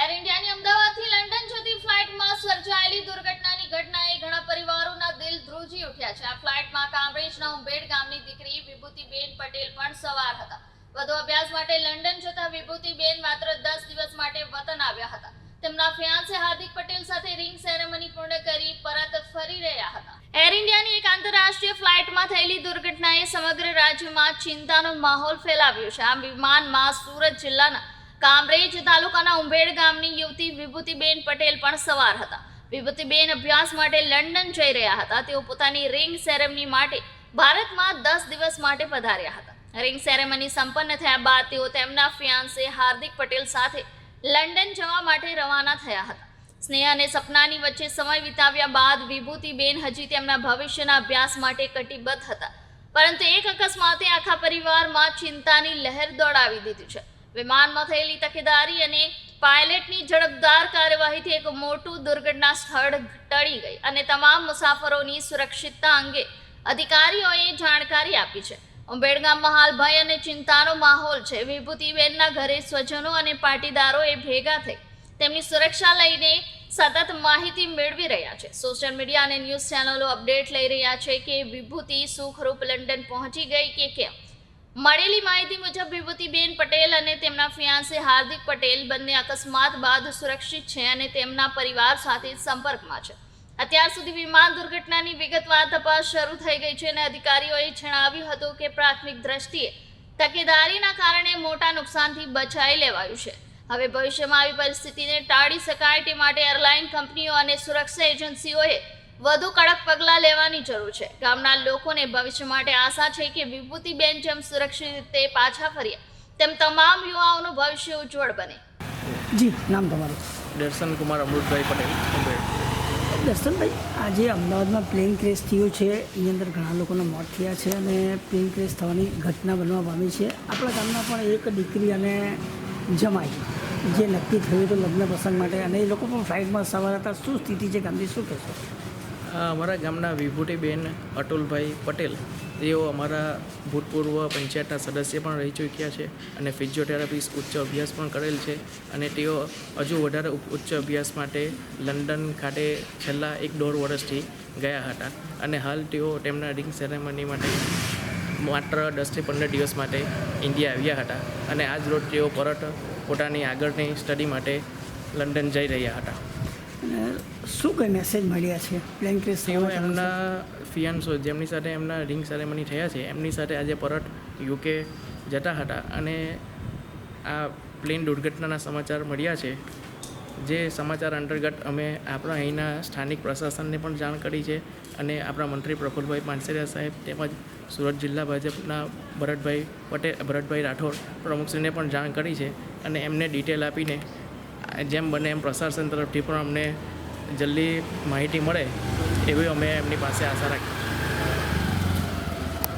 Air ઇન્ડિયાની અમદાવાદથી London જતી ફ્લાઇટમાં સર્જાયેલી દુર્ઘટનાની ઘટનાએ ઘણા પરિવારોના દિલ ધ્રુજી ઉઠ્યા છે. આ ફ્લાઇટમાં કામરેજના ઉંબેડ ગામની દીકરી વિભૂતિબેન પટેલ પણ સવાર હતા. વધુ અભ્યાસ માટે લંડન જતા વિભૂતિબેન માત્ર દસ દિવસ માટે વતન આવ્યા હતા. તેમના ફિયાન્સે હાર્દિક પટેલ સાથે રિંગ સેરેમની પૂર્ણ કરી પરત ફરી રહ્યા હતા. એર ઇન્ડિયાની એક આંતરરાષ્ટ્રીય ફ્લાઇટમાં થયેલી દુર્ઘટનાએ સમગ્ર રાજ્યમાં ચિંતાનો માહોલ ફેલાવ્યો છે. આ વિમાનમાં સુરત જિલ્લાના કામરેજ તાલુકાના ઉંભેડ ગામની યુવતી વિભૂતિબેન પટેલ પણ સવાર હતા. વિભૂતિબેન અભ્યાસ માટે લંડન જઈ રહ્યા હતા. તેઓ પોતાની રિંગ સેરેમની માટે ભારતમાં દસ દિવસ માટે પધાર્યા હતા. રિંગ સેરેમની સંપન્ન થયા બાદ તેઓ તેમના ફિયાન્સે હાર્દિક પટેલ સાથે લંડન જવા માટે રવાના થયા હતા. સ્નેહ અને સપનાની વચ્ચે સમય વિતાવ્યા બાદ વિભૂતિબેન હજી તેમના ભવિષ્યના અભ્યાસ માટે કટિબદ્ધ હતા. પરંતુ એક અકસ્માતે આખા પરિવારમાં ચિંતાની લહેર દોડાવી દીધી છે. વિમાનમાં થયેલી તકેદારી અને પાયલટની ઝડપદાર કાર્યવાહીથી એક મોટું દુર્ઘટના સ્થળ ટળી ગઈ અને તમામ મુસાફરોની સુરક્ષિતતા અંગે અધિકારીઓએ જાણકારી આપી છે. ઉંબેડગામમાં હાલ ભય અને ચિંતાનો માહોલ છે. વિભૂતિબેનના ઘરે સ્વજનો અને પાટીદારોએ ભેગા થઈ તેમની સુરક્ષા લઈને સતત માહિતી મેળવી રહ્યા છે. સોશિયલ મીડિયા અને ન્યૂઝ ચેનલો અપડેટ લઈ રહ્યા છે કે વિભૂતિ સુખરૂપ લંડન પહોંચી ગઈ કે કેમ? મળેલી માહિતી મુજબ વિભૂતિબેન પટેલ અને તેમના ફિયાન્સે હાર્દિક પટેલ બંને અકસ્માત બાદ સુરક્ષિત છે અને તેમના પરિવાર સાથે સંપર્કમાં છે. અત્યાર સુધી વિમાન દુર્ઘટનાની વિગતવાર તપાસ શરૂ થઈ ગઈ છે અને અધિકારીઓએ જણાવ્યું હતું કે પ્રાથમિક દ્રષ્ટિએ તકેદારીના કારણે મોટા નુકસાનથી બચાવી લેવાયું છે. હવે ભવિષ્યમાં આવી પરિસ્થિતિને ટાળી શકાય તે માટે એરલાઇન કંપનીઓ અને સુરક્ષા એજન્સીઓએ વધુ કડક પગલાં લેવાની જરૂર છે. ગામના લોકોને ભવિષ્ય માટે આશા છે કે વિભૂતિબેન જેમ સુરક્ષિત રીતે પાછા ફર્યા તેમ તમામ યુવાઓનું ભવિષ્ય ઉજ્જવળ બને. જી નામ તમારું. દર્શન કુમાર અમૃતભાઈ પટેલ દર્શનભાઈ આજે અમદાવાદમાં પ્લેન ક્રેશ થયું છે. એની અંદર ઘણા લોકોના મોત થયા છે અને પ્લેન ક્રેશ થવાની ઘટના બનવા પામી છે. આપણા ગામના પણ એક દીકરી અને જમાઈ જે નક્કી થયું હતું લગ્ન પ્રસંગ માટે. અને એ લોકો પણ ફ્લાઇટમાં સવાર હતા. શું સ્થિતિ છે ગામની? શું કહેશો? અમારા ગામના વિભૂતિબેન અતુલભાઈ પટેલ, તેઓ અમારા ભૂતપૂર્વ પંચાયતના સદસ્ય પણ રહી ચૂક્યા છે અને ફિઝિયોથેરાપિસ્ટ ઉચ્ચ અભ્યાસ પણ કરેલ છે અને તેઓ હજુ વધારે ઉચ્ચ અભ્યાસ માટે લંડન ખાતે છેલ્લા એક દોઢ વર્ષથી ગયા હતા અને હાલ તેઓ તેમના રિંગ સેરેમની માટે માત્ર દસથી પંદર દિવસ માટે ઇન્ડિયા આવ્યા હતા અને આજ રોજ તેઓ પરત પોતાની આગળની સ્ટડી માટે લંડન જઈ રહ્યા હતા. અને શું કંઈ મેસેજ મળ્યા છે? પ્લેન ક્રેશ તેઓ એમના ફિયાન્સો જેમની સાથે એમના રિંગ સેરેમની થયા છે એમની સાથે આજે પરત યુકે જતા હતા અને આ પ્લેન દુર્ઘટનાના સમાચાર મળ્યા છે. જે સમાચાર અંતર્ગત અમે આપણા અહીંના સ્થાનિક પ્રશાસનને પણ જાણ કરી છે અને આપણા મંત્રી પ્રફુલભાઈ પાનસેરિયા સાહેબ તેમજ સુરત જિલ્લા ભાજપના ભરતભાઈ પટેલ ભરતભાઈ રાઠોડ પ્રમુખશ્રીને પણ જાણ કરી છે અને એમને ડિટેલ આપીને જેમ બને એમ પ્રશાસન તરફથી પણ અમને જલ્દી માહિતી મળે, એવી અમે એમની પાસે આશા રાખીએ.